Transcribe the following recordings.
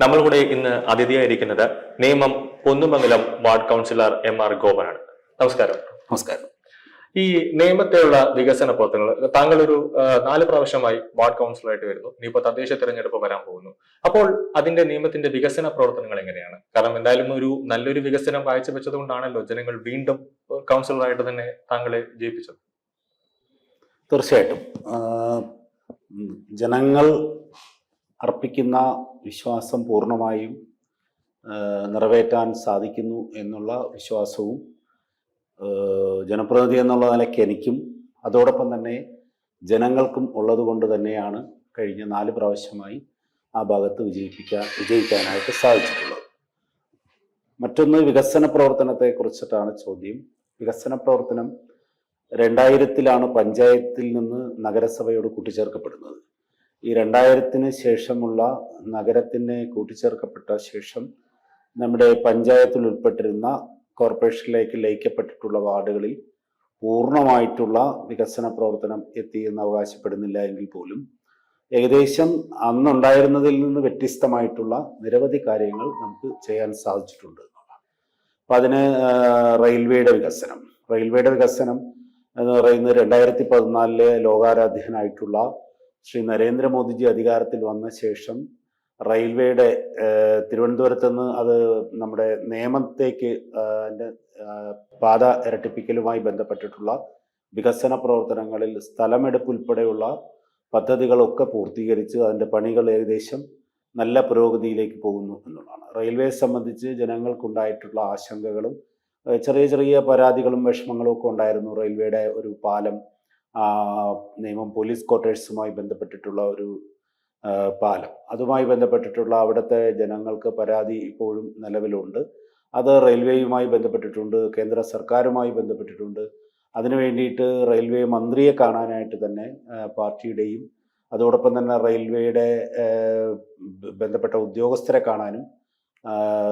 നമ്മൾ കൂടെ ഇന്ന് അതിഥിയായിരിക്കുന്നത് Nemom Ponnumangalam ward councillor M R ഗോപനാണ്. നമസ്കാരം. നമസ്കാരം. ഈ നിയമത്തെയുള്ള വികസന പ്രവർത്തനങ്ങൾ താങ്കൾ ഒരു നാല് പ്രാവശ്യമായി വാർഡ് കൗൺസിലറായിട്ട് വരുന്നു. ഇനിയിപ്പോ തദ്ദേശ തെരഞ്ഞെടുപ്പ് വരാൻ പോകുന്നു. അപ്പോൾ അതിന്റെ നിയമത്തിന്റെ വികസന പ്രവർത്തനങ്ങൾ എങ്ങനെയാണ്? കാരണം എന്തായാലും ഒരു നല്ലൊരു വികസനം കാഴ്ചവെച്ചത് കൊണ്ടാണല്ലോ ജനങ്ങൾ വീണ്ടും കൗൺസിലറായിട്ട് തന്നെ താങ്കളെ ജയിപ്പിച്ചത്. തീർച്ചയായിട്ടും. ജനങ്ങൾ അർപ്പിക്കുന്ന വിശ്വാസം പൂർണമായും നിറവേറ്റാൻ സാധിക്കുന്നു എന്നുള്ള വിശ്വാസവും ജനപ്രതിനിധി എന്നുള്ള നിലയ്ക്ക് എനിക്കും അതോടൊപ്പം തന്നെ ജനങ്ങൾക്കും ഉള്ളതുകൊണ്ട് തന്നെയാണ് കഴിഞ്ഞ നാല് പ്രാവശ്യമായി ആ ഭാഗത്ത് വിജയിപ്പിക്കാൻ വിജയിക്കാനായിട്ട് സാധിച്ചിട്ടുള്ളത്. മറ്റൊന്ന് വികസന പ്രവർത്തനത്തെ കുറിച്ചിട്ടാണ് ചോദ്യം. വികസന പ്രവർത്തനം രണ്ടായിരത്തിലാണ് പഞ്ചായത്തിൽ നിന്ന് നഗരസഭയോട് കൂട്ടിച്ചേർക്കപ്പെടുന്നത്. ഈ രണ്ടായിരത്തിന് ശേഷമുള്ള നഗരത്തിന് കൂട്ടിച്ചേർക്കപ്പെട്ട ശേഷം നമ്മുടെ പഞ്ചായത്തിൽ ഉൾപ്പെട്ടിരുന്ന കോർപ്പറേഷനിലേക്ക് ലയിക്കപ്പെട്ടിട്ടുള്ള വാർഡുകളിൽ പൂർണമായിട്ടുള്ള വികസന പ്രവർത്തനം എത്തി എന്ന് അവകാശപ്പെടുന്നില്ല എങ്കിൽ പോലും ഏകദേശം അന്നുണ്ടായിരുന്നതിൽ നിന്ന് വ്യത്യസ്തമായിട്ടുള്ള നിരവധി കാര്യങ്ങൾ നമുക്ക് ചെയ്യാൻ സാധിച്ചിട്ടുണ്ട്. അപ്പം അതിന് റെയിൽവേയുടെ വികസനം. റെയിൽവേയുടെ വികസനം എന്ന് പറയുന്നത് രണ്ടായിരത്തി പതിനാലിലെ ലോകാരാധ്യനായിട്ടുള്ള ശ്രീ നരേന്ദ്രമോദിജി അധികാരത്തിൽ വന്ന ശേഷം റെയിൽവേയുടെ തിരുവനന്തപുരത്ത് നിന്ന് അത് നമ്മുടെ നിയമത്തേക്ക് പാത ഇരട്ടിപ്പിക്കലുമായി ബന്ധപ്പെട്ടിട്ടുള്ള വികസന പ്രവർത്തനങ്ങളിൽ സ്ഥലമെടുപ്പ് ഉൾപ്പെടെയുള്ള പദ്ധതികളൊക്കെ പൂർത്തീകരിച്ച് അതിന്റെ പണികൾ ഏകദേശം നല്ല പുരോഗതിയിലേക്ക് പോകുന്നു എന്നുള്ളതാണ്. റെയിൽവേയെ സംബന്ധിച്ച് ജനങ്ങൾക്കുണ്ടായിട്ടുള്ള ആശങ്കകളും ചെറിയ ചെറിയ പരാതികളും വിഷമങ്ങളും ഒക്കെ ഉണ്ടായിരുന്നു റെയിൽവേയുടെ ഒരു പാലം നിയമം പോലീസ് ക്വാർട്ടേഴ്സുമായി ബന്ധപ്പെട്ടിട്ടുള്ള ഒരു പാലം. അതുമായി ബന്ധപ്പെട്ടിട്ടുള്ള അവിടുത്തെ ജനങ്ങൾക്ക് പരാതി ഇപ്പോഴും നിലവിലുണ്ട്. അത് റെയിൽവേയുമായി ബന്ധപ്പെട്ടിട്ടുണ്ട് കേന്ദ്ര സർക്കാരുമായി ബന്ധപ്പെട്ടിട്ടുണ്ട്. അതിനു വേണ്ടിയിട്ട് റെയിൽവേ മന്ത്രിയെ കാണാനായിട്ട് തന്നെ പാർട്ടിയുടെയും അതോടൊപ്പം തന്നെ റെയിൽവേയുടെ ബന്ധപ്പെട്ട ഉദ്യോഗസ്ഥരെ കാണാനും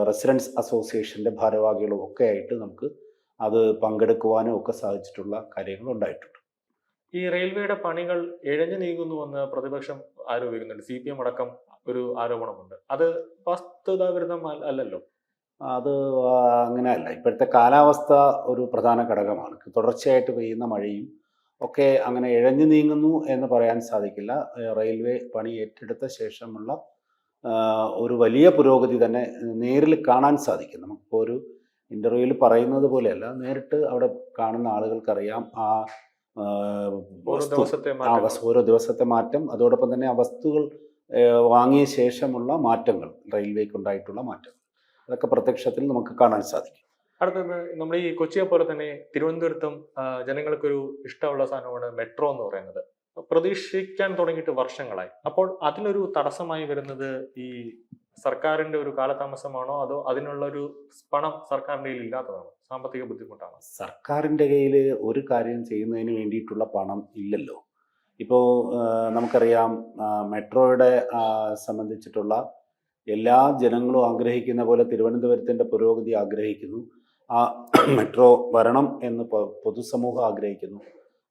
റെസിഡൻസ് അസോസിയേഷന്റെ ഭാരവാഹികളും ഒക്കെ ആയിട്ട് നമുക്ക് അത് പങ്കെടുക്കുവാനും ഒക്കെ സാധിച്ചിട്ടുള്ള കാര്യങ്ങൾ ഉണ്ടായിട്ടുണ്ട് ഈ റെയിൽവേയുടെ പണികൾ ഇഴഞ്ഞു നീങ്ങുന്നുവെന്ന് പ്രതിപക്ഷം ആരോപിക്കുന്നുണ്ട്. സി പി എം അടക്കം ഒരു ആരോപണമുണ്ട്. അത് വസ്തുതാവിരുദ്ധം അല്ലല്ലോ? അത് അങ്ങനെ അങ്ങനെയല്ല. ഇപ്പോഴത്തെ കാലാവസ്ഥ ഒരു പ്രധാന ഘടകമാണ്. തുടർച്ചയായിട്ട് പെയ്യുന്ന മഴയും ഒക്കെ അങ്ങനെ ഇഴഞ്ഞു നീങ്ങുന്നു എന്ന് പറയാൻ സാധിക്കില്ല. റെയിൽവേ പണി ഏറ്റെടുത്ത ശേഷമുള്ള ഒരു വലിയ പുരോഗതി തന്നെ നേരിൽ കാണാൻ സാധിക്കും. നമുക്കിപ്പോൾ ഒരു ഇന്റർവ്യൂവിൽ പറയുന്നത് പോലെയല്ല നേരിട്ട് അവിടെ കാണുന്ന ആളുകൾക്കറിയാം ആ ആ, ഓരോ ദിവസത്തെ മാറ്റങ്ങൾ. മാറ്റം അതോടൊപ്പം തന്നെ ആ വസ്തുക്കൾ വാങ്ങിയ ശേഷമുള്ള മാറ്റങ്ങൾ റെയിൽവേക്ക് ഉണ്ടായിട്ടുള്ള മാറ്റം അതൊക്കെ പ്രത്യക്ഷത്തിൽ നമുക്ക് കാണാൻ സാധിക്കും. അടുത്തത് നമ്മൾ ഈ കൊച്ചിയെ പോലെ തന്നെ തിരുവനന്തപുരത്തും ജനങ്ങൾക്കൊരു ഇഷ്ടമുള്ള സാധനമാണ് മെട്രോ എന്ന് പറയുന്നത്. പ്രതീക്ഷിക്കാൻ തുടങ്ങിയിട്ട് വർഷങ്ങളായി. അപ്പോൾ അതിനൊരു തടസ്സമായി വരുന്നത് ഈ സർക്കാരിന്റെ ഒരു കാലതാമസമാണോ അതോ അതിനുള്ള ഒരു പണം സർക്കാരിന്റെ കയ്യിൽ ഇല്ലാത്തതാണോ? സാമ്പത്തിക ബുദ്ധിമുട്ടാണോ? സർക്കാരിന്റെ കയ്യിൽ ഒരു കാര്യം ചെയ്യുന്നതിന് വേണ്ടിയിട്ടുള്ള പണം ഇല്ലല്ലോ. ഇപ്പോൾ നമുക്കറിയാം മെട്രോയുടെ സംബന്ധിച്ചിട്ടുള്ള എല്ലാ ജനങ്ങളും ആഗ്രഹിക്കുന്ന പോലെ തിരുവനന്തപുരത്തിന്റെ പുരോഗതി ആഗ്രഹിക്കുന്നു. ആ മെട്രോ വരണം എന്ന് പൊതുസമൂഹം ആഗ്രഹിക്കുന്നു.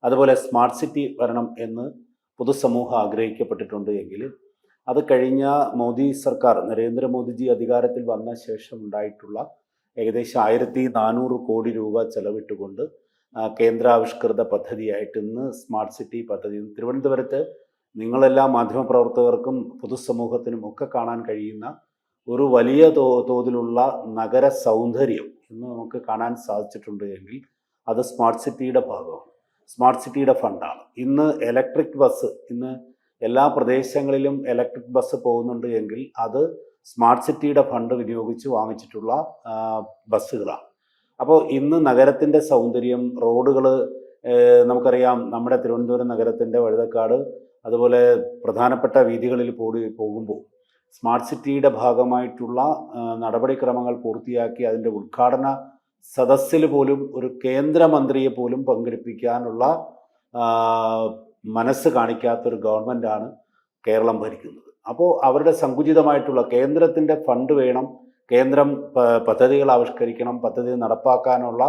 അതുപോലെ സ്മാർട്ട് സിറ്റി വരണം എന്ന് പൊതുസമൂഹം ആഗ്രഹിക്കപ്പെട്ടിട്ടുണ്ട് എങ്കിൽ അത് കഴിഞ്ഞ മോദി സർക്കാർ നരേന്ദ്രമോദിജി അധികാരത്തിൽ വന്ന ശേഷം ഉണ്ടായിട്ടുള്ള ഏകദേശം ആയിരത്തി നാനൂറ് കോടി രൂപ ചെലവിട്ടുകൊണ്ട് കേന്ദ്രാവിഷ്കൃത പദ്ധതിയായിട്ട് ഇന്ന് സ്മാർട്ട് സിറ്റി പദ്ധതി. തിരുവനന്തപുരത്ത് നിങ്ങളെല്ലാ മാധ്യമപ്രവർത്തകർക്കും പൊതുസമൂഹത്തിനും ഒക്കെ കാണാൻ കഴിയുന്ന ഒരു വലിയ തോ തോതിലുള്ള നഗര സൗന്ദര്യം ഇന്ന് നമുക്ക് കാണാൻ സാധിച്ചിട്ടുണ്ട് എങ്കിൽ അത് സ്മാർട്ട് സിറ്റിയുടെ ഭാഗമാണ്. സ്മാർട്ട് സിറ്റിയുടെ ഫണ്ടാണ്. ഇന്ന് ഇലക്ട്രിക് ബസ് ഇന്ന് എല്ലാ പ്രദേശങ്ങളിലും ഇലക്ട്രിക് ബസ് പോകുന്നുണ്ട് എങ്കിൽ അത് സ്മാർട്ട് സിറ്റിയുടെ ഫണ്ട് വിനിയോഗിച്ച് വാങ്ങിച്ചിട്ടുള്ള ബസ്സുകളാണ്. അപ്പോൾ ഇന്ന് നഗരത്തിന്റെ സൗന്ദര്യം റോഡുകൾ നമുക്കറിയാം നമ്മുടെ തിരുവനന്തപുരം നഗരത്തിന്റെ വഴുതക്കാട് അതുപോലെ പ്രധാനപ്പെട്ട വീതികളിൽ പോടി പോകുമ്പോൾ സ്മാർട്ട് സിറ്റിയുടെ ഭാഗമായിട്ടുള്ള നടപടിക്രമങ്ങൾ പൂർത്തിയാക്കി അതിന്റെ ഉദ്ഘാടന സദസ്സിൽ പോലും ഒരു കേന്ദ്രമന്ത്രിയെ പോലും പങ്കെടുപ്പിക്കാനുള്ള മനസ്സ് കാണിക്കാത്തൊരു ഗവൺമെന്റാണ് കേരളം ഭരിക്കുന്നത്. അപ്പോൾ അവരുടെ സങ്കുചിതമായിട്ടുള്ള കേന്ദ്രത്തിന്റെ ഫണ്ട് വേണം കേന്ദ്രം പദ്ധതികൾ ആവിഷ്കരിക്കണം പദ്ധതി നടപ്പാക്കാനുള്ള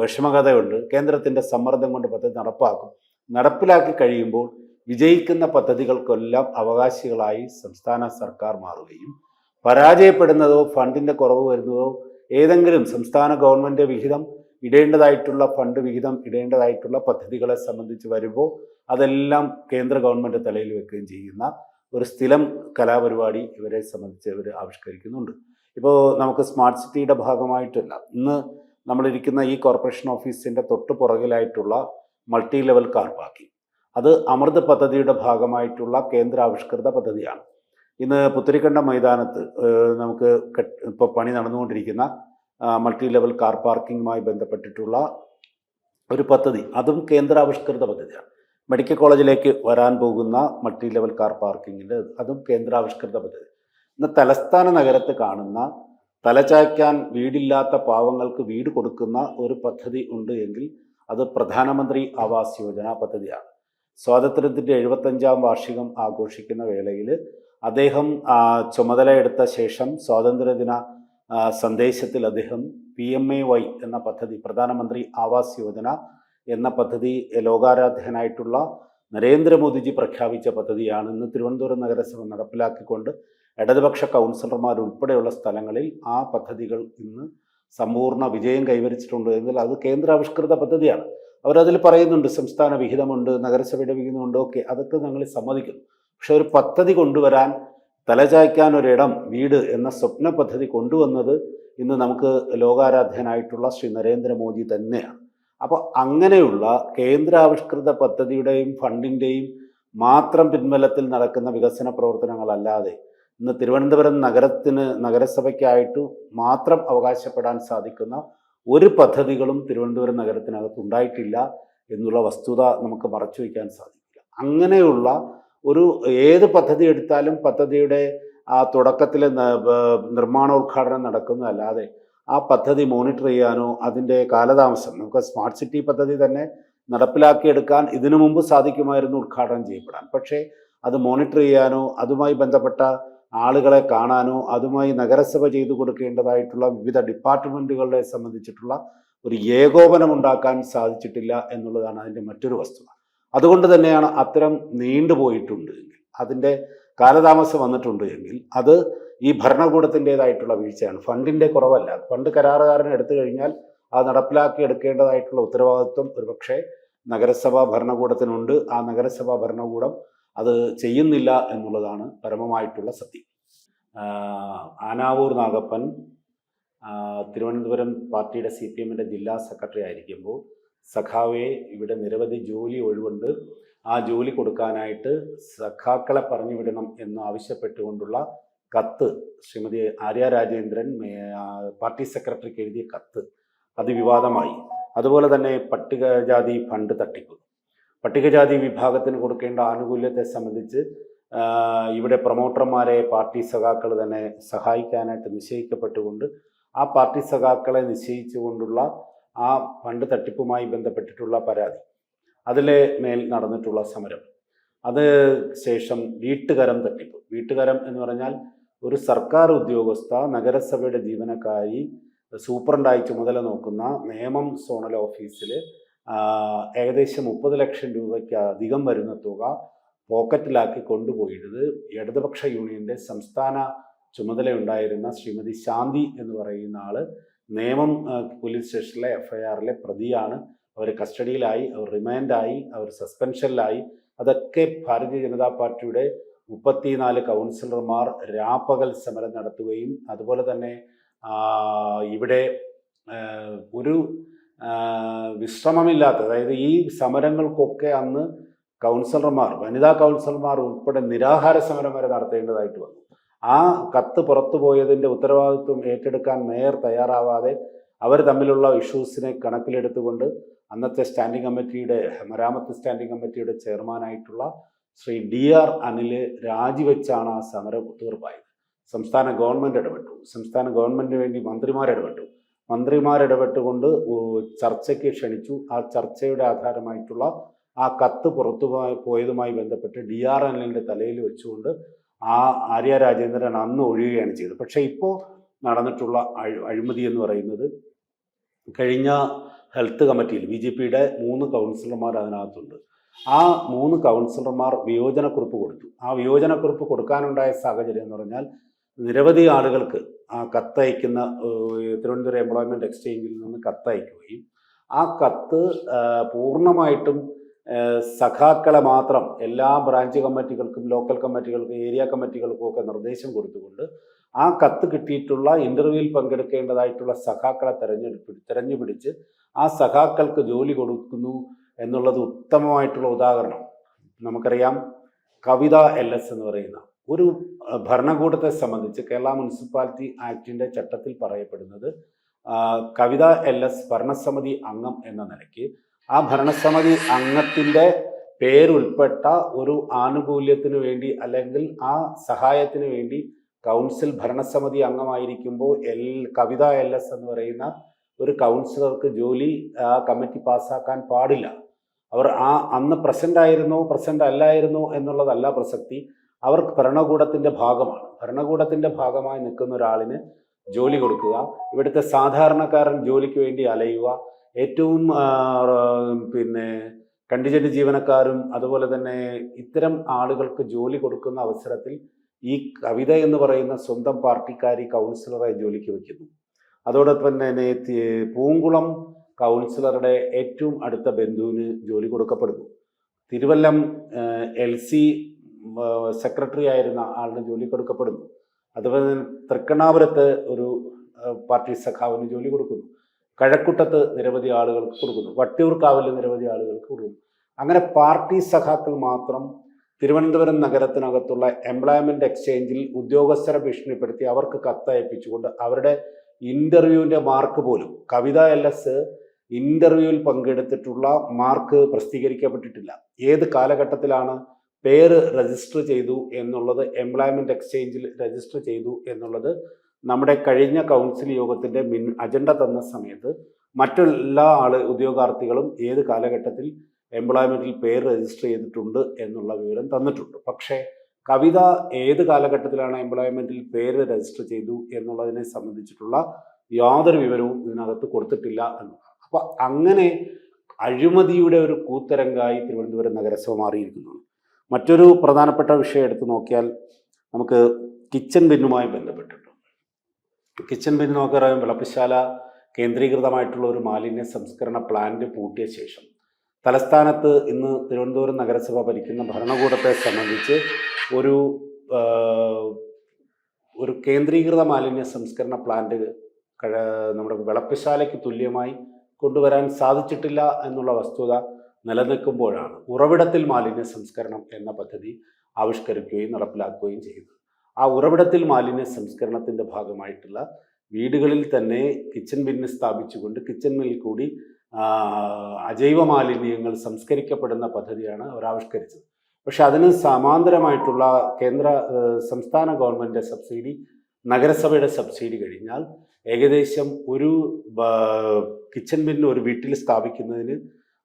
വിഷമകതയുണ്ട് കേന്ദ്രത്തിന്റെ സമ്മർദ്ദം കൊണ്ട് പദ്ധതി നടപ്പാക്കും. നടപ്പിലാക്കി കഴിയുമ്പോൾ വിജയിക്കുന്ന പദ്ധതികൾക്കെല്ലാം അവകാശികളായി സംസ്ഥാന സർക്കാർ മാറുകയും പരാജയപ്പെടുന്നതോ ഫണ്ടിന്റെ കുറവ് വരുന്നതോ ഏതെങ്കിലും സംസ്ഥാന ഗവൺമെന്റ് വിഹിതം ഇടേണ്ടതായിട്ടുള്ള ഫണ്ട് വിഹിതം ഇടേണ്ടതായിട്ടുള്ള പദ്ധതികളെ സംബന്ധിച്ച് വരുമ്പോൾ അതെല്ലാം കേന്ദ്ര ഗവൺമെന്റ് തലയിൽ വെക്കുകയും ചെയ്യുന്ന ഒരു സ്ഥിരം കലാപരിപാടി ഇവരെ സംബന്ധിച്ച് ഇവർ ആവിഷ്കരിക്കുന്നുണ്ട്. ഇപ്പോൾ നമുക്ക് സ്മാർട്ട് സിറ്റിയുടെ ഭാഗമായിട്ടല്ല. ഇന്ന് നമ്മളിരിക്കുന്ന ഈ കോർപ്പറേഷൻ ഓഫീസിന്റെ തൊട്ട് പുറകിലായിട്ടുള്ള മൾട്ടി ലെവൽ കാർ പാർക്കിംഗ്. അത് അമൃത് പദ്ധതിയുടെ ഭാഗമായിട്ടുള്ള കേന്ദ്ര ആവിഷ്കൃത പദ്ധതിയാണ്. ഇന്ന് പുത്തരിക്കണ്ട മൈതാനത്ത് നമുക്ക് ഇപ്പോൾ പണി നടന്നുകൊണ്ടിരിക്കുന്ന മൾട്ടി ലെവൽ കാർ പാർക്കിങ്ങുമായി ബന്ധപ്പെട്ടിട്ടുള്ള ഒരു പദ്ധതി. അതും കേന്ദ്രാവിഷ്കൃത പദ്ധതിയാണ്. മെഡിക്കൽ കോളേജിലേക്ക് വരാൻ പോകുന്ന മൾട്ടി ലെവൽ കാർ പാർക്കിങ്ങിന്റെ അതും കേന്ദ്രാവിഷ്കൃത പദ്ധതി. ഇന്ന് തലസ്ഥാന നഗരത്ത് കാണുന്ന തലചായ്ക്കാൻ വീടില്ലാത്ത പാവങ്ങൾക്ക് വീട് കൊടുക്കുന്ന ഒരു പദ്ധതി ഉണ്ട് എങ്കിൽ അത് പ്രധാനമന്ത്രി ആവാസ് യോജന പദ്ധതിയാണ്. സ്വാതന്ത്ര്യത്തിന്റെ എഴുപത്തഞ്ചാം വാർഷികം ആഘോഷിക്കുന്ന വേളയിൽ അദ്ദേഹം ചുമതലയെടുത്ത ശേഷം സ്വാതന്ത്ര്യദിന സന്ദേശത്തിൽ അദ്ദേഹം പി എം എ വൈ എന്ന പദ്ധതി പ്രധാനമന്ത്രി ആവാസ് യോജന എന്ന പദ്ധതി ലോകാരാധ്യനായിട്ടുള്ള നരേന്ദ്രമോദിജി പ്രഖ്യാപിച്ച പദ്ധതിയാണ് ഇന്ന് തിരുവനന്തപുരം നഗരസഭ നടപ്പിലാക്കിക്കൊണ്ട് ഇടതുപക്ഷ കൗൺസിലർമാർ ഉൾപ്പെടെയുള്ള സ്ഥലങ്ങളിൽ ആ പദ്ധതികൾ ഇന്ന് സമ്പൂർണ വിജയം കൈവരിച്ചിട്ടുണ്ട് എങ്കിൽ അത് കേന്ദ്രാവിഷ്കൃത പദ്ധതിയാണ്. അവരതിൽ പറയുന്നുണ്ട് സംസ്ഥാന വിഹിതമുണ്ട് നഗരസഭയുടെ വിഹിതമുണ്ട് ഒക്കെ അതൊക്കെ ഞങ്ങൾ സമ്മതിക്കുന്നു. പക്ഷെ ഒരു പദ്ധതി കൊണ്ടുവരാൻ തലചായ്ക്കാൻ ഒരിടം വീട് എന്ന സ്വപ്ന പദ്ധതി കൊണ്ടുവന്നത് ഇന്ന് നമുക്ക് ലോകാരാധ്യനായിട്ടുള്ള ശ്രീ നരേന്ദ്രമോദി തന്നെയാണ്. അപ്പോൾ അങ്ങനെയുള്ള കേന്ദ്രാവിഷ്കൃത പദ്ധതിയുടെയും ഫണ്ടിന്റെയും മാത്രം പിൻബലത്തിൽ നടക്കുന്ന വികസന പ്രവർത്തനങ്ങളല്ലാതെ ഇന്ന് തിരുവനന്തപുരം നഗരത്തിന് നഗരസഭയ്ക്കായിട്ട് മാത്രം അവകാശപ്പെടാൻ സാധിക്കുന്ന ഒരു പദ്ധതികളും തിരുവനന്തപുരം നഗരത്തിനകത്ത് ഉണ്ടായിട്ടില്ല എന്നുള്ള വസ്തുത നമുക്ക് മറച്ചു വയ്ക്കാൻ സാധിക്കില്ല. അങ്ങനെയുള്ള ഒരു ഏത് പദ്ധതി എടുത്താലും പദ്ധതിയുടെ ആ തുടക്കത്തിൽ നിർമ്മാണോദ്ഘാടനം നടക്കുന്നതല്ലാതെ ആ പദ്ധതി മോണിറ്റർ ചെയ്യാനോ അതിന്റെ കാലതാമസം നമുക്ക് സ്മാർട്ട് സിറ്റി പദ്ധതി തന്നെ നടപ്പിലാക്കിയെടുക്കാൻ ഇതിനു മുമ്പ് സാധിക്കുമായിരുന്നു ഉദ്ഘാടനം ചെയ്യപ്പെടാൻ. പക്ഷേ അത് മോണിറ്റർ ചെയ്യാനോ അതുമായി ബന്ധപ്പെട്ട ആളുകളെ കാണാനോ അതുമായി നഗരസഭ ചെയ്തു കൊടുക്കേണ്ടതായിട്ടുള്ള വിവിധ ഡിപ്പാർട്ട്മെന്റുകളെ സംബന്ധിച്ചിട്ടുള്ള ഒരു ഏകോപനം ഉണ്ടാക്കാൻ സാധിച്ചിട്ടില്ല എന്നുള്ളതാണ് അതിന്റെ മറ്റൊരു വസ്തുത. അതുകൊണ്ട് തന്നെയാണ് അത്തരം നീണ്ടുപോയിട്ടുണ്ട് എങ്കിൽ അതിന്റെ കാലതാമസം വന്നിട്ടുണ്ട് എങ്കിൽ അത് ഈ ഭരണകൂടത്തിന്റെതായിട്ടുള്ള വീഴ്ചയാണ്. ഫണ്ടിന്റെ കുറവല്ല. ഫണ്ട് കരാറുകാരൻ എടുത്തു കഴിഞ്ഞാൽ അത് നടപ്പിലാക്കി എടുക്കേണ്ടതായിട്ടുള്ള ഉത്തരവാദിത്വം ഒരുപക്ഷെ നഗരസഭാ ഭരണകൂടത്തിനുണ്ട്. ആ നഗരസഭാ ഭരണകൂടം അത് ചെയ്യുന്നില്ല എന്നുള്ളതാണ് പരമമായിട്ടുള്ള സത്യം. ആനാവൂർ നാഗപ്പൻ തിരുവനന്തപുരം പാർട്ടിയുടെ സി പി എമ്മിന്റെ ജില്ലാ സെക്രട്ടറി ആയിരിക്കുമ്പോൾ സഖാവെ ഇവിടെ നിരവധി ജോലി ഒഴിവുണ്ട്. ആ ജോലി കൊടുക്കാനായിട്ട് സഖാക്കളെ പറഞ്ഞു വിടണം എന്ന് ആവശ്യപ്പെട്ടുകൊണ്ടുള്ള കത്ത് ശ്രീമതി ആര്യ രാജേന്ദ്രൻ പാർട്ടി സെക്രട്ടറിക്ക് എഴുതിയ കത്ത് അത് വിവാദമായി അതുപോലെ തന്നെ പട്ടികജാതി ഫണ്ട് തട്ടിപ്പ്. പട്ടികജാതി വിഭാഗത്തിന് കൊടുക്കേണ്ട ആനുകൂല്യത്തെ സംബന്ധിച്ച് ഇവിടെ പ്രൊമോട്ടർമാരെ പാർട്ടി സഖാക്കൾ തന്നെ സഹായിക്കാനായിട്ട് നിശ്ചയിക്കപ്പെട്ടുകൊണ്ട് ആ പാർട്ടി സഖാക്കളെ നിശ്ചയിച്ചുകൊണ്ടുള്ള ആ ഫണ്ട് തട്ടിപ്പുമായി ബന്ധപ്പെട്ടിട്ടുള്ള പരാതി. അതിലെ മേൽ നടന്നിട്ടുള്ള സമരം. അത് ശേഷം വീട്ടുകരം തട്ടിപ്പ്. വീട്ടുകരം എന്ന് പറഞ്ഞാൽ ഒരു സർക്കാർ ഉദ്യോഗസ്ഥ നഗരസഭയുടെ ജീവനക്കാരി സൂപ്രണ്ടായി ചുമതല നോക്കുന്ന നേമം സോണൽ ഓഫീസിൽ ഏകദേശം മുപ്പത് ലക്ഷം രൂപയ്ക്ക് അധികം വരുന്ന തുക പോക്കറ്റിലാക്കി കൊണ്ടുപോയിരുന്നത് ഇടതുപക്ഷ യൂണിയന്റെ സംസ്ഥാന ചുമതലയുണ്ടായിരുന്ന ശ്രീമതി ശാന്തി എന്ന് പറയുന്ന ആൾ ആ, പോലീസ് സ്റ്റേഷനിലെ എഫ്ഐആറിലെ പ്രതിയാണ്. അവർ കസ്റ്റഡിയിലായി അവർ റിമാൻഡായി അവർ സസ്പെൻഷനിലായി. അതൊക്കെ ഭാരതീയ ജനതാ പാർട്ടിയുടെ മുപ്പത്തിനാല് കൗൺസിലർമാർ രാപ്പകൽ സമരം നടത്തുകയും അതുപോലെ തന്നെ ഇവിടെ ഒരു വിശ്രമമില്ലാത്ത അതായത് ഈ സമരങ്ങൾക്കൊക്കെ അന്ന് കൗൺസിലർമാർ വനിതാ കൗൺസിലർമാർ ഉൾപ്പെടെ നിരാഹാര സമരം വരെ നടത്തേണ്ടതായിട്ട് വന്നു. ആ കത്ത് പുറത്തു പോയതിന്റെ ഉത്തരവാദിത്വം ഏറ്റെടുക്കാൻ മേയർ തയ്യാറാവാതെ അവർ തമ്മിലുള്ള ഇഷ്യൂസിനെ കണക്കിലെടുത്തുകൊണ്ട് അന്നത്തെ സ്റ്റാൻഡിംഗ് കമ്മിറ്റിയുടെ മരാമത്ത് സ്റ്റാൻഡിംഗ് കമ്മിറ്റിയുടെ ചെയർമാനായിട്ടുള്ള ശ്രീ ഡി ആർ അനിൽ രാജിവെച്ചാണ് ആ സമരം തീർപ്പായത് സംസ്ഥാന ഗവൺമെന്റ് ഇടപെട്ടു. സംസ്ഥാന ഗവൺമെന്റിന് വേണ്ടി മന്ത്രിമാരിടപെട്ടു മന്ത്രിമാരിടപെട്ടുകൊണ്ട് ചർച്ചയ്ക്ക് ക്ഷണിച്ചു. ആ ചർച്ചയുടെ ആധാരമായിട്ടുള്ള ആ കത്ത് പുറത്തു പോയതുമായി ബന്ധപ്പെട്ട് ഡി ആർ അനിലിന്റെ തലയിൽ വെച്ചുകൊണ്ട് ആ ആര്യ രാജേന്ദ്രൻ അന്ന് ഒഴിയുകയാണ് ചെയ്തത്. പക്ഷേ ഇപ്പോൾ നടന്നിട്ടുള്ള അഴി അഴിമതി എന്ന് പറയുന്നത് കഴിഞ്ഞ ഹെൽത്ത് കമ്മിറ്റിയിൽ ബി ജെ പിയുടെ മൂന്ന് കൗൺസിലർമാർ അതിനകത്തുണ്ട്. ആ മൂന്ന് കൗൺസിലർമാർ വിയോജനക്കുറിപ്പ് കൊടുത്തു. ആ വിയോജനക്കുറിപ്പ് കൊടുക്കാനുണ്ടായ സാഹചര്യം എന്ന് പറഞ്ഞാൽ നിരവധി ആളുകൾക്ക് ആ കത്തയക്കുന്ന തിരുവനന്തപുരം എംപ്ലോയ്മെന്റ് എക്സ്ചേഞ്ചിൽ നിന്ന് കത്തയക്കുകയും ആ കത്ത് പൂർണമായിട്ടും സഖാക്കളെ മാത്രം എല്ലാ ബ്രാഞ്ച് കമ്മിറ്റികൾക്കും ലോക്കൽ കമ്മിറ്റികൾക്കും ഏരിയ കമ്മിറ്റികൾക്കും ഒക്കെ നിർദ്ദേശം കൊടുത്തുകൊണ്ട് ആ കത്ത് കിട്ടിയിട്ടുള്ള ഇന്റർവ്യൂവിൽ പങ്കെടുക്കേണ്ടതായിട്ടുള്ള സഖാക്കളെ തെരഞ്ഞെടുപ്പ് തെരഞ്ഞുപിടിച്ച് ആ സഖാക്കൾക്ക് ജോലി കൊടുക്കുന്നു എന്നുള്ളത് ഉത്തമമായിട്ടുള്ള ഉദാഹരണം. നമുക്കറിയാം കവിത എൽ എസ് എന്ന് പറയുന്ന ഒരു ഭരണകൂടത്തെ സംബന്ധിച്ച് കേരള മുനിസിപ്പാലിറ്റി ആക്ടിന്റെ ചട്ടത്തിൽ പറയപ്പെടുന്നത് കവിത എൽ എസ് ഭരണസമിതി അംഗം എന്ന നിലയ്ക്ക് ആ ഭരണസമിതി അംഗത്തിന്റെ പേരുൾപ്പെട്ട ഒരു ആനുകൂല്യത്തിന് വേണ്ടി അല്ലെങ്കിൽ ആ സഹായത്തിന് വേണ്ടി കൗൺസിൽ ഭരണസമിതി അംഗമായിരിക്കുമ്പോൾ എൽ കവിത എൽ എസ് എന്ന് പറയുന്ന ഒരു കൗൺസിലർക്ക് ജോലി ആ കമ്മിറ്റി പാസ്സാക്കാൻ പാടില്ല. അവർ ആ അന്ന് പ്രസന്റ് ആയിരുന്നോ പ്രസന്റ് അല്ലായിരുന്നോ എന്നുള്ളതല്ല പ്രസക്തി. അവർ ഭരണകൂടത്തിന്റെ ഭാഗമാണ്. ഭരണകൂടത്തിന്റെ ഭാഗമായി നിൽക്കുന്ന ഒരാളിന് ജോലി കൊടുക്കുക. ഇവിടുത്തെ സാധാരണക്കാരൻ ജോലിക്ക് വേണ്ടി അലയുക. ഏറ്റവും പിന്നെ കണ്ടിജന്റ് ജീവനക്കാരും അതുപോലെ തന്നെ ഇത്തരം ആളുകൾക്ക് ജോലി കൊടുക്കുന്ന അവസരത്തിൽ ഈ കവിത എന്ന് പറയുന്ന സ്വന്തം പാർട്ടിക്കാരി കൗൺസിലറെ ജോലിക്ക് വയ്ക്കുന്നു. അതോടൊപ്പം തന്നെ പൂങ്കുളം കൗൺസിലറുടെ ഏറ്റവും അടുത്ത ബന്ധുവിന് ജോലി കൊടുക്കപ്പെടുന്നു. തിരുവല്ലം എൽ സി സെക്രട്ടറി ആയിരുന്ന ആളിന് ജോലി കൊടുക്കപ്പെടുന്നു. അതുപോലെ തന്നെ തൃക്കണ്ണാപുരത്ത് ഒരു പാർട്ടി സഖാവിന് ജോലി കൊടുക്കുന്നു. കഴക്കൂട്ടത്ത് നിരവധി ആളുകൾക്ക് കൊടുക്കുന്നു. വട്ടിയൂർക്കാവിൽ നിരവധി ആളുകൾക്ക് കൊടുക്കുന്നു. അങ്ങനെ പാർട്ടി സഖാക്കൾ മാത്രം തിരുവനന്തപുരം നഗരത്തിനകത്തുള്ള എംപ്ലോയ്മെന്റ് എക്സ്ചേഞ്ചിൽ ഉദ്യോഗസ്ഥരെ ഭീഷണിപ്പെടുത്തി അവർക്ക് കത്തയപ്പിച്ചുകൊണ്ട് അവരുടെ ഇന്റർവ്യൂവിന്റെ മാർക്ക് പോലും കവിത എൽ എസ് ഇന്റർവ്യൂവിൽ പങ്കെടുത്തിട്ടുള്ള മാർക്ക് പ്രസിദ്ധീകരിക്കപ്പെട്ടിട്ടില്ല. ഏത് കാലഘട്ടത്തിലാണ് പേര് രജിസ്റ്റർ ചെയ്തു എന്നുള്ളത് എംപ്ലോയ്മെന്റ് എക്സ്ചേഞ്ചിൽ രജിസ്റ്റർ ചെയ്തു എന്നുള്ളത് നമ്മുടെ കഴിഞ്ഞ കൗൺസിൽ യോഗത്തിന്റെ മിൻ അജണ്ട തന്ന സമയത്ത് മറ്റെല്ലാ ആൾ ഉദ്യോഗാർത്ഥികളും ഏത് കാലഘട്ടത്തിൽ എംപ്ലോയ്മെന്റിൽ പേര് രജിസ്റ്റർ ചെയ്തിട്ടുണ്ട് എന്നുള്ള വിവരം തന്നിട്ടുണ്ട്. പക്ഷേ കവിത ഏത് കാലഘട്ടത്തിലാണ് എംപ്ലോയ്മെന്റിൽ പേര് രജിസ്റ്റർ ചെയ്തു എന്നുള്ളതിനെ സംബന്ധിച്ചിട്ടുള്ള യാതൊരു വിവരവും ഇതിനകത്ത് കൊടുത്തിട്ടില്ല എന്നതാണ്. അപ്പോൾ അങ്ങനെ അഴിമതിയുടെ ഒരു കൂത്തരങ്കായി തിരുവനന്തപുരം നഗരസഭ മാറിയിരിക്കുന്നു. മറ്റൊരു പ്രധാനപ്പെട്ട വിഷയം എടുത്തു നോക്കിയാൽ നമുക്ക് കിച്ചൺ ബിന്നുമായി ബന്ധപ്പെട്ടിട്ടുണ്ട്. കിച്ചൺ ബിൻ നോക്കറിയാം വിളപ്പിശാല കേന്ദ്രീകൃതമായിട്ടുള്ള ഒരു മാലിന്യ സംസ്കരണ പ്ലാന്റ് പൂട്ടിയ ശേഷം തലസ്ഥാനത്ത് ഇന്ന് തിരുവനന്തപുരം നഗരസഭ ഭരിക്കുന്ന ഭരണകൂടത്തെ സംബന്ധിച്ച് ഒരു ഒരു കേന്ദ്രീകൃത മാലിന്യ സംസ്കരണ പ്ലാന്റ് നമ്മുടെ വിളപ്പശാലയ്ക്ക് തുല്യമായി കൊണ്ടുവരാൻ സാധിച്ചിട്ടില്ല എന്നുള്ള വസ്തുത നിലനിൽക്കുമ്പോഴാണ് ഉറവിടത്തിൽ മാലിന്യ സംസ്കരണം എന്ന പദ്ധതി ആവിഷ്കരിക്കുകയും നടപ്പിലാക്കുകയും ചെയ്തത് ആ ഉറവിടത്തിൽ മാലിന്യ സംസ്കരണത്തിന്റെ ഭാഗമായിട്ടുള്ള വീടുകളിൽ തന്നെ കിച്ചൺ ബിന്ന് സ്ഥാപിച്ചുകൊണ്ട് കിച്ചണിൽ കൂടി അജൈവ മാലിന്യങ്ങൾ സംസ്കരിക്കപ്പെടുന്ന പദ്ധതിയാണ് അവർ ആവിഷ്കരിച്ചത്. പക്ഷെ അതിന് സമാന്തരമായിട്ടുള്ള കേന്ദ്ര സംസ്ഥാന ഗവൺമെന്റ് സബ്സിഡി നഗരസഭയുടെ സബ്സിഡി കഴിഞ്ഞാൽ ഏകദേശം ഒരു കിച്ചൺ ബിന്ന് ഒരു വീട്ടിൽ സ്ഥാപിക്കുന്നതിന്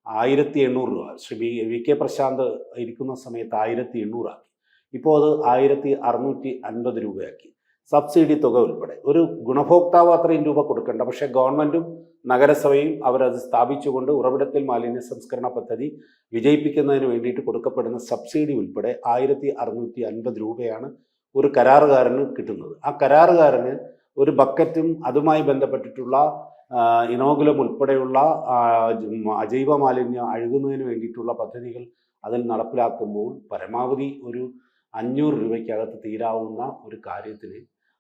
ആയിരത്തി എണ്ണൂറ് രൂപ. ശ്രീ വി കെ പ്രശാന്ത് ഇരിക്കുന്ന സമയത്ത് ആയിരത്തി എണ്ണൂറാക്കി ഇപ്പോൾ അത് ആയിരത്തി അറുന്നൂറ്റി അൻപത് രൂപയാക്കി. സബ്സിഡി തുക ഉൾപ്പെടെ. ഒരു ഗുണഭോക്താവ് അത്രയും രൂപ കൊടുക്കേണ്ട. പക്ഷേ ഗവൺമെന്റും നഗരസഭയും അവരത് സ്ഥാപിച്ചുകൊണ്ട് ഉറവിടത്തിൽ മാലിന്യ സംസ്കരണ പദ്ധതി വിജയിപ്പിക്കുന്നതിന് വേണ്ടിയിട്ട് കൊടുക്കപ്പെടുന്ന സബ്സിഡി ഉൾപ്പെടെ ആയിരത്തി അറുന്നൂറ്റി അൻപത് രൂപയാണ് ഒരു കരാറുകാരന് കിട്ടുന്നത്. ആ കരാറുകാരന് ഒരു ബക്കറ്റും അതുമായി ബന്ധപ്പെട്ടിട്ടുള്ള ഇനോകുലം ഉൾപ്പെടെയുള്ള അജൈവ മാലിന്യം അഴുകുന്നതിന് വേണ്ടിയിട്ടുള്ള പദ്ധതികൾ അതിൽ നടപ്പിലാക്കുമ്പോൾ പരമാവധി ഒരു അഞ്ഞൂറ് രൂപയ്ക്കകത്ത് തീരാവുന്ന ഒരു കാര്യത്തിന്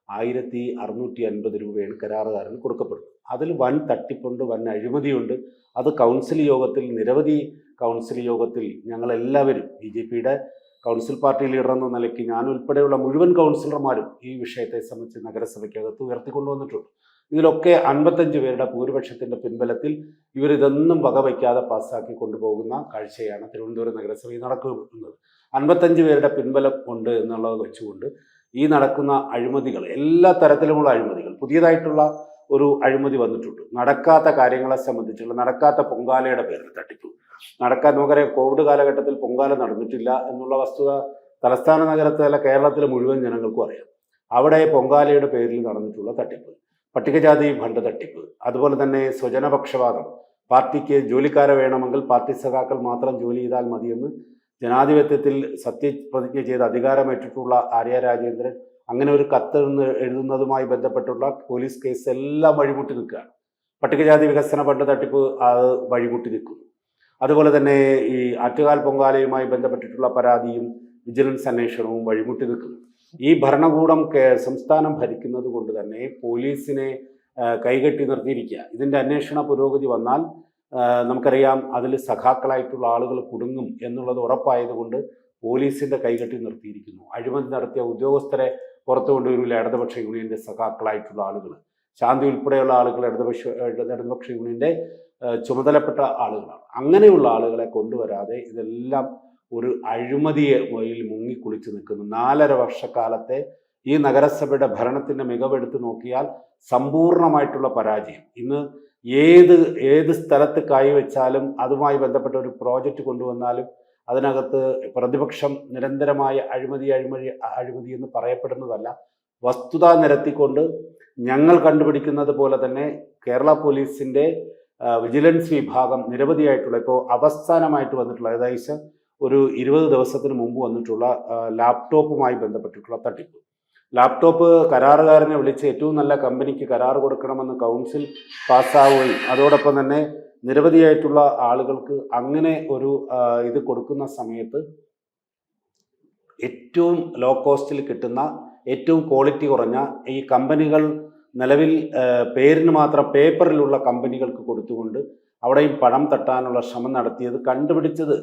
ആയിരത്തി അറുന്നൂറ്റി അൻപത് രൂപയാണ് കരാറുകാരന് കൊടുക്കപ്പെടുന്നത്. അതിൽ വൻ തട്ടിപ്പുണ്ട് വൻ അഴിമതിയുണ്ട്. അത് കൗൺസിൽ യോഗത്തിൽ നിരവധി കൗൺസിൽ യോഗത്തിൽ ഞങ്ങളെല്ലാവരും ബി ജെ പിയുടെ കൗൺസിൽ പാർട്ടി ലീഡർ എന്ന നിലയ്ക്ക് ഞാൻ ഉൾപ്പെടെയുള്ള മുഴുവൻ കൗൺസിലർമാരും ഈ വിഷയത്തെ സംബന്ധിച്ച് നഗരസഭയ്ക്കകത്ത് ഉയർത്തിക്കൊണ്ടുവന്നിട്ടുണ്ട്. ഇതിലൊക്കെ അൻപത്തഞ്ച് പേരുടെ ഭൂരിപക്ഷത്തിന്റെ പിൻബലത്തിൽ ഇവരിതൊന്നും വകവയ്ക്കാതെ പാസ്സാക്കി കൊണ്ടുപോകുന്ന കാഴ്ചയാണ് തിരുവനന്തപുരം നഗരസഭയിൽ നടക്കുന്നത്. അൻപത്തഞ്ച് പേരുടെ പിൻബലം ഉണ്ട് എന്നുള്ളത് വെച്ചുകൊണ്ട് ഈ നടക്കുന്ന അഴിമതികൾ എല്ലാ തരത്തിലുമുള്ള അഴിമതികൾ പുതിയതായിട്ടുള്ള ഒരു അഴിമതി വന്നിട്ടുണ്ട്. നടക്കാത്ത കാര്യങ്ങളെ സംബന്ധിച്ചുള്ള നടക്കാത്ത പൊങ്കാലയുടെ പേരിൽ തട്ടിപ്പ്. നടക്കാൻ നമുക്കറിയാം കോവിഡ് കാലഘട്ടത്തിൽ പൊങ്കാല നടന്നിട്ടില്ല എന്നുള്ള വസ്തുത തലസ്ഥാന നഗരത്തിലെ കേരളത്തിലെ മുഴുവൻ ജനങ്ങൾക്കും അറിയാം. അവിടെ പൊങ്കാലയുടെ പേരിൽ നടന്നിട്ടുള്ള തട്ടിപ്പ് പട്ടികജാതി ഫണ്ട് തട്ടിപ്പ് അതുപോലെ തന്നെ സ്വജനപക്ഷപാതം. പാർട്ടിക്ക് ജോലിക്കാരെ വേണമെങ്കിൽ പാർട്ടി സഖാക്കൾ മാത്രം ജോലി ചെയ്താൽ മതിയെന്ന് ജനാധിപത്യത്തിൽ സത്യപ്രതിജ്ഞ ചെയ്ത് അധികാരമേറ്റിട്ടുള്ള ആര്യ രാജേന്ദ്രൻ അങ്ങനെ ഒരു കത്ത് എഴുതുന്നതുമായി ബന്ധപ്പെട്ടുള്ള പോലീസ് കേസ് എല്ലാം വഴിമുട്ടി നിൽക്കുകയാണ്. പട്ടികജാതി വികസന ഫണ്ട് തട്ടിപ്പ് അത് വഴിമുട്ടി നിൽക്കുന്നു. അതുപോലെ തന്നെ ഈ ആറ്റുകാൽ പൊങ്കാലയുമായി ബന്ധപ്പെട്ടിട്ടുള്ള പരാതിയും വിജിലൻസ് അന്വേഷണവും വഴിമുട്ടി നിൽക്കുന്നു. ഈ ഭരണകൂടം സംസ്ഥാനം ഭരിക്കുന്നത് കൊണ്ട് തന്നെ പോലീസിനെ കൈകെട്ടി നിർത്തിയിരിക്കുക ഇതിന്റെ അന്വേഷണ പുരോഗതി വന്നാൽ നമുക്കറിയാം അതിൽ സഖാക്കളായിട്ടുള്ള ആളുകൾ കുടുങ്ങും എന്നുള്ളത് ഉറപ്പായതുകൊണ്ട് പോലീസിന്റെ കൈകെട്ടി നിർത്തിയിരിക്കുന്നു. അഴിമതി നടത്തിയ ഉദ്യോഗസ്ഥരെ പുറത്തു കൊണ്ടുവരില്ല ഇടതുപക്ഷ യൂണിയന്റെ സഖാക്കളായിട്ടുള്ള ആളുകൾ. ശാന്തി ഉൾപ്പെടെയുള്ള ആളുകൾ ഇടതുപക്ഷ ഇടതുപക്ഷ യൂണിയന്റെ ചുമതലപ്പെട്ട ആളുകളാണ്. അങ്ങനെയുള്ള ആളുകളെ കൊണ്ടുവരാതെ ഇതെല്ലാം ഒരു അഴിമതിയെ മുങ്ങി മുങ്ങിക്കുളിച്ച് നിൽക്കുന്നു. നാലര വർഷക്കാലത്തെ ഈ നഗരസഭയുടെ ഭരണത്തിന്റെ മികവെടുത്ത് നോക്കിയാൽ സമ്പൂർണമായിട്ടുള്ള പരാജയം. ഇന്ന് ഏത് ഏത് സ്ഥലത്ത് കൈവച്ചാലും അതുമായി ബന്ധപ്പെട്ട ഒരു പ്രോജക്റ്റ് കൊണ്ടുവന്നാലും അതിനകത്ത് പ്രതിപക്ഷം നിരന്തരമായ അഴിമതി അഴിമതി അഴിമതി എന്ന് പറയപ്പെടുന്നതല്ല. വസ്തുത നിരത്തിക്കൊണ്ട് ഞങ്ങൾ കണ്ടുപിടിക്കുന്നത് പോലെ തന്നെ കേരള പോലീസിന്റെ വിജിലൻസ് വിഭാഗം നിരവധിയായിട്ടുള്ള ഇപ്പോൾ അവസാനമായിട്ട് വന്നിട്ടുള്ള ഏകദേശം ഒരു ഇരുപത് ദിവസത്തിന് മുമ്പ് വന്നിട്ടുള്ള ലാപ്ടോപ്പുമായി ബന്ധപ്പെട്ടിട്ടുള്ള തട്ടിപ്പ്. ലാപ്ടോപ്പ് കരാറുകാരനെ വിളിച്ച് ഏറ്റവും നല്ല കമ്പനിക്ക് കരാർ കൊടുക്കണമെന്ന് കൗൺസിൽ പാസ്സാവുകയും അതോടൊപ്പം തന്നെ നിരവധിയായിട്ടുള്ള ആളുകൾക്ക് അങ്ങനെ ഒരു ഇത് കൊടുക്കുന്ന സമയത്ത് ഏറ്റവും ലോ കോസ്റ്റിൽ കിട്ടുന്ന ഏറ്റവും ക്വാളിറ്റി കുറഞ്ഞ ഈ കമ്പനികൾ നിലവിൽ പേരിന് മാത്രം പേപ്പറിലുള്ള കമ്പനികൾക്ക് കൊടുത്തുകൊണ്ട് അവിടെയും പണം തട്ടാനുള്ള ശ്രമം നടത്തിയത് കണ്ടുപിടിച്ചത്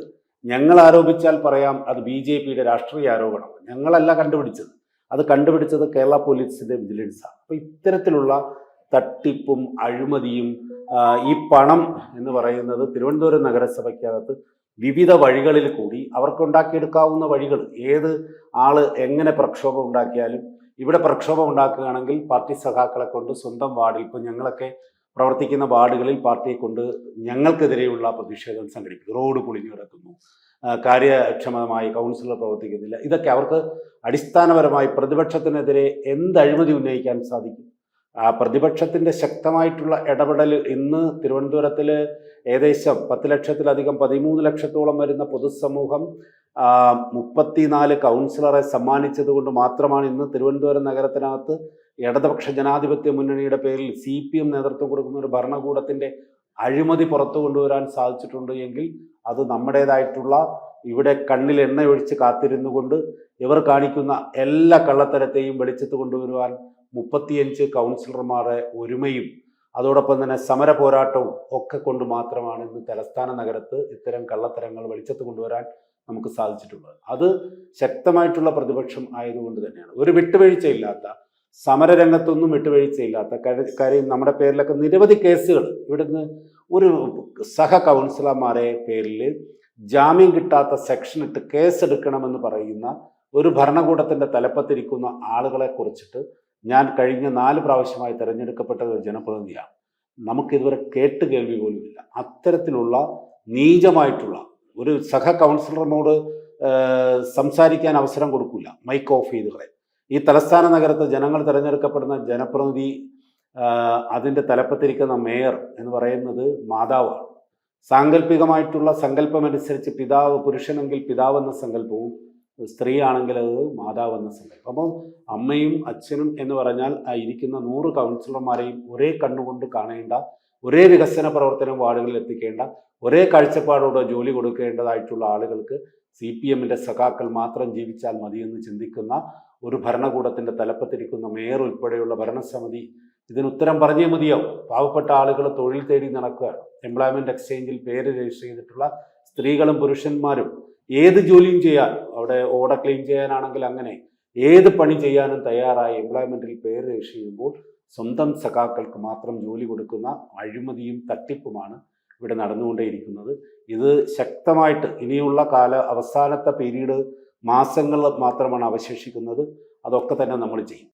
ഞങ്ങൾ ആരോപിച്ചാൽ പറയാം അത് ബി ജെ പിയുടെ രാഷ്ട്രീയ ആരോപണം. ഞങ്ങളല്ല കണ്ടുപിടിച്ചത്. അത് കണ്ടുപിടിച്ചത് കേരള പോലീസിന്റെ വിജിലൻസാണ് അപ്പോൾ ഇത്തരത്തിലുള്ള തട്ടിപ്പും അഴിമതിയും ഈ പണം എന്ന് പറയുന്നത് തിരുവനന്തപുരം നഗരസഭയ്ക്കകത്ത് വിവിധ വഴികളിൽ കൂടി അവർക്കുണ്ടാക്കിയെടുക്കാവുന്ന വഴികൾ ഏത് ആൾ എങ്ങനെ പ്രക്ഷോഭം ഉണ്ടാക്കിയാലും ഇവിടെ പ്രക്ഷോഭം ഉണ്ടാക്കുകയാണെങ്കിൽ പാർട്ടി സഖാക്കളെ കൊണ്ട് സ്വന്തം വാർഡിൽ ഇപ്പോൾ ഞങ്ങളൊക്കെ പ്രവർത്തിക്കുന്ന വാർഡുകളിൽ പാർട്ടിയെ കൊണ്ട് ഞങ്ങൾക്കെതിരെയുള്ള പ്രതിഷേധം സംഘടിപ്പിക്കും റോഡ് പൊളിഞ്ഞു കിടക്കുന്നു. കാര്യക്ഷമമായി കൗൺസിലർ പ്രവർത്തിക്കുന്നില്ല. ഇതൊക്കെ അവർക്ക് അടിസ്ഥാനപരമായി പ്രതിപക്ഷത്തിനെതിരെ എന്ത് അഴിമതി ഉന്നയിക്കാൻ സാധിക്കും? ആ പ്രതിപക്ഷത്തിന്റെ ശക്തമായിട്ടുള്ള ഇടപെടൽ ഇന്ന് തിരുവനന്തപുരത്തിൽ ഏകദേശം പത്ത് ലക്ഷത്തിലധികം പതിമൂന്ന് ലക്ഷത്തോളം വരുന്ന പൊതുസമൂഹം മുപ്പത്തിനാല് കൗൺസിലറെ സമ്മാനിച്ചത് കൊണ്ട് മാത്രമാണ് ഇന്ന് തിരുവനന്തപുരം നഗരത്തിനകത്ത് ഇടതുപക്ഷ ജനാധിപത്യ മുന്നണിയുടെ പേരിൽ സി പി എം നേതൃത്വം കൊടുക്കുന്ന ഒരു ഭരണകൂടത്തിന്റെ അഴിമതി പുറത്തു കൊണ്ടുവരാൻ സാധിച്ചിട്ടുണ്ട് എങ്കിൽ അത് നമ്മുടേതായിട്ടുള്ള ഇവിടെ കണ്ണിൽ എണ്ണയൊഴിച്ച് കാത്തിരുന്നു കൊണ്ട് ഇവർ കാണിക്കുന്ന എല്ലാ കള്ളത്തരത്തെയും വെളിച്ചത്ത് കൊണ്ടുവരുവാൻ മുപ്പത്തിയഞ്ച് കൗൺസിലർമാരെ ഒരുമയും അതോടൊപ്പം തന്നെ സമര പോരാട്ടവും ഒക്കെ കൊണ്ട് മാത്രമാണ് ഇന്ന് തലസ്ഥാന നഗരത്ത് ഇത്തരം കള്ളത്തരങ്ങൾ വെളിച്ചത്ത് കൊണ്ടുവരാൻ നമുക്ക് സാധിച്ചിട്ടുള്ളത്. അത് ശക്തമായിട്ടുള്ള പ്രതിപക്ഷം ആയതുകൊണ്ട് തന്നെയാണ്. ഒരു വിട്ടുവീഴ്ചയില്ലാത്ത സമരരംഗത്തൊന്നും വിട്ടുവീഴ്ചയില്ലാത്ത കാര്യ- നമ്മുടെ പേരിലൊക്കെ നിരവധി കേസുകൾ. ഇവിടുന്ന് ഒരു സഹ കൗൺസിലർമാരെ പേരിൽ ജാമ്യം കിട്ടാത്ത സെക്ഷൻ ഇട്ട് കേസെടുക്കണമെന്ന് പറയുന്ന ഒരു ഭരണകൂടത്തിന്റെ തലപ്പത്തിരിക്കുന്ന ആളുകളെ കുറിച്ചിട്ട് ഞാൻ കഴിഞ്ഞ നാല് പ്രാവശ്യമായി തിരഞ്ഞെടുക്കപ്പെട്ട ഒരു ജനപ്രതിനിധിയാണ്. നമുക്കിതുവരെ കേട്ട് കേൾവി പോലുമില്ല അത്തരത്തിലുള്ള നീചമായിട്ടുള്ള ഒരു സഹ കൗൺസിലറിനോട് സംസാരിക്കാൻ അവസരം കൊടുക്കില്ല മൈക്ക് ഓഫ് ചെയ്ത് കളയും ഈ തലസ്ഥാന നഗരത്തെ ജനങ്ങൾ തിരഞ്ഞെടുക്കപ്പെടുന്ന ജനപ്രതിനിധി അതിന്റെ തലപ്പത്തിരിക്കുന്ന മേയർ എന്ന് പറയുന്നത് മാതാവാണ്. സാങ്കല്പികമായിട്ടുള്ള സങ്കല്പമനുസരിച്ച് പിതാവ് പുരുഷനെങ്കിൽ പിതാവെന്ന സങ്കല്പവും സ്ത്രീയാണെങ്കിൽ അത് മാതാവ് എന്ന സങ്കല്പം അപ്പം അമ്മയും അച്ഛനും എന്ന് പറഞ്ഞാൽ ഇരിക്കുന്ന നൂറ് കൗൺസിലർമാരെയും ഒരേ കണ്ണുകൊണ്ട് കാണേണ്ട ഒരേ വികസന പ്രവർത്തനം വാർഡുകളിൽ എത്തിക്കേണ്ട ഒരേ കാഴ്ചപ്പാടോടെ ജോലി കൊടുക്കേണ്ടതായിട്ടുള്ള ആളുകൾക്ക് സി പി എമ്മിന്റെ സഖാക്കൾ മാത്രം ജീവിച്ചാൽ മതിയെന്ന് ചിന്തിക്കുന്ന ഒരു ഭരണകൂടത്തിന്റെ തലപ്പത്തിരിക്കുന്ന മേയർ ഉൾപ്പെടെയുള്ള ഭരണസമിതി ഇതിന് ഉത്തരം പറഞ്ഞേ മതിയാവും. പാവപ്പെട്ട ആളുകൾ തൊഴിൽ തേടി നടക്കുകയാണ്. എംപ്ലോയ്മെന്റ് എക്സ്ചേഞ്ചിൽ പേര് രജിസ്റ്റർ ചെയ്തിട്ടുള്ള സ്ത്രീകളും പുരുഷന്മാരും ഏത് ജോലിയും ചെയ്യാൻ അവിടെ ഓട ക്ലീൻ ചെയ്യാനാണെങ്കിൽ അങ്ങനെ ഏത് പണി ചെയ്യാനും തയ്യാറായ എംപ്ലോയ്മെന്റിൽ പേര് രജിസ്റ്റർ ചെയ്യുമ്പോൾ സ്വന്തം സഖാക്കൾക്ക് മാത്രം ജോലി കൊടുക്കുന്ന അഴിമതിയും തട്ടിപ്പുമാണ് ഇവിടെ നടന്നുകൊണ്ടേയിരിക്കുന്നത്. ഇത് ശക്തമായിട്ട് ഇനിയുള്ള കാല അവസാനത്തെ പീരീഡ് മാസങ്ങൾ മാത്രമാണ് അവശേഷിക്കുന്നത്. അതൊക്കെ തന്നെ നമ്മൾ ചെയ്യും.